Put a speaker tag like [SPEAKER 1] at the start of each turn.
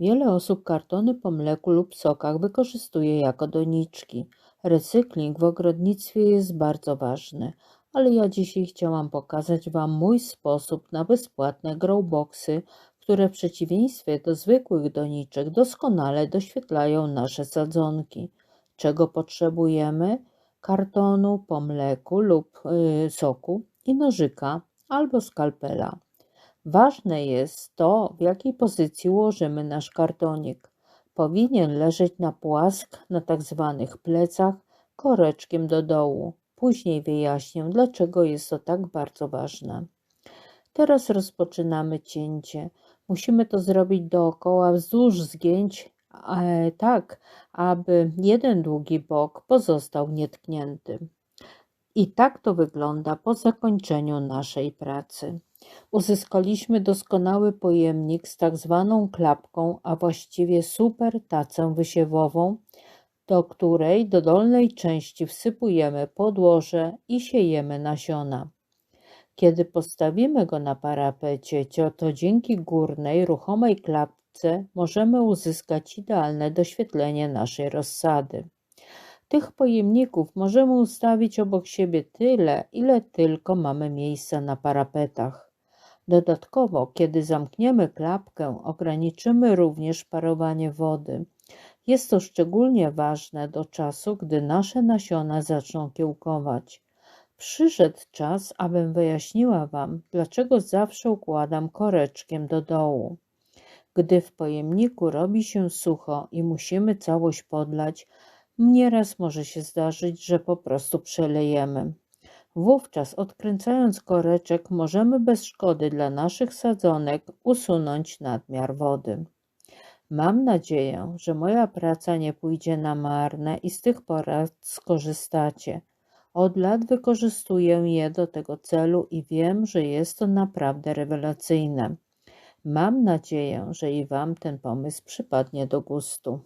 [SPEAKER 1] Wiele osób kartony po mleku lub sokach wykorzystuje jako doniczki. Recykling w ogrodnictwie jest bardzo ważny, ale ja dzisiaj chciałam pokazać Wam mój sposób na bezpłatne growboxy, które w przeciwieństwie do zwykłych doniczek doskonale doświetlają nasze sadzonki. Czego potrzebujemy? Kartonu po mleku lub yy, soku i nożyka albo skalpela. Ważne jest to, w jakiej pozycji ułożymy nasz kartonik. Powinien leżeć na płask, na tak zwanych plecach, koreczkiem do dołu. Później wyjaśnię, dlaczego jest to tak bardzo ważne. Teraz rozpoczynamy cięcie. Musimy to zrobić dookoła, wzdłuż zgięć, e, tak, aby jeden długi bok pozostał nietknięty. I tak to wygląda po zakończeniu naszej pracy. Uzyskaliśmy doskonały pojemnik z tak zwaną klapką, a właściwie super tacę wysiewową, do której do dolnej części wsypujemy podłoże i siejemy nasiona. Kiedy postawimy go na parapecie, to dzięki górnej, ruchomej klapce możemy uzyskać idealne doświetlenie naszej rozsady. Tych pojemników możemy ustawić obok siebie tyle, ile tylko mamy miejsca na parapetach. Dodatkowo, kiedy zamkniemy klapkę, ograniczymy również parowanie wody. Jest to szczególnie ważne do czasu, gdy nasze nasiona zaczną kiełkować. Przyszedł czas, abym wyjaśniła Wam, dlaczego zawsze układam koreczkiem do dołu. Gdy w pojemniku robi się sucho i musimy całość podlać, nieraz może się zdarzyć, że po prostu przelejemy. Wówczas odkręcając koreczek możemy bez szkody dla naszych sadzonek usunąć nadmiar wody. Mam nadzieję, że moja praca nie pójdzie na marne i z tych porad skorzystacie. Od lat wykorzystuję je do tego celu i wiem, że jest to naprawdę rewelacyjne. Mam nadzieję, że i Wam ten pomysł przypadnie do gustu.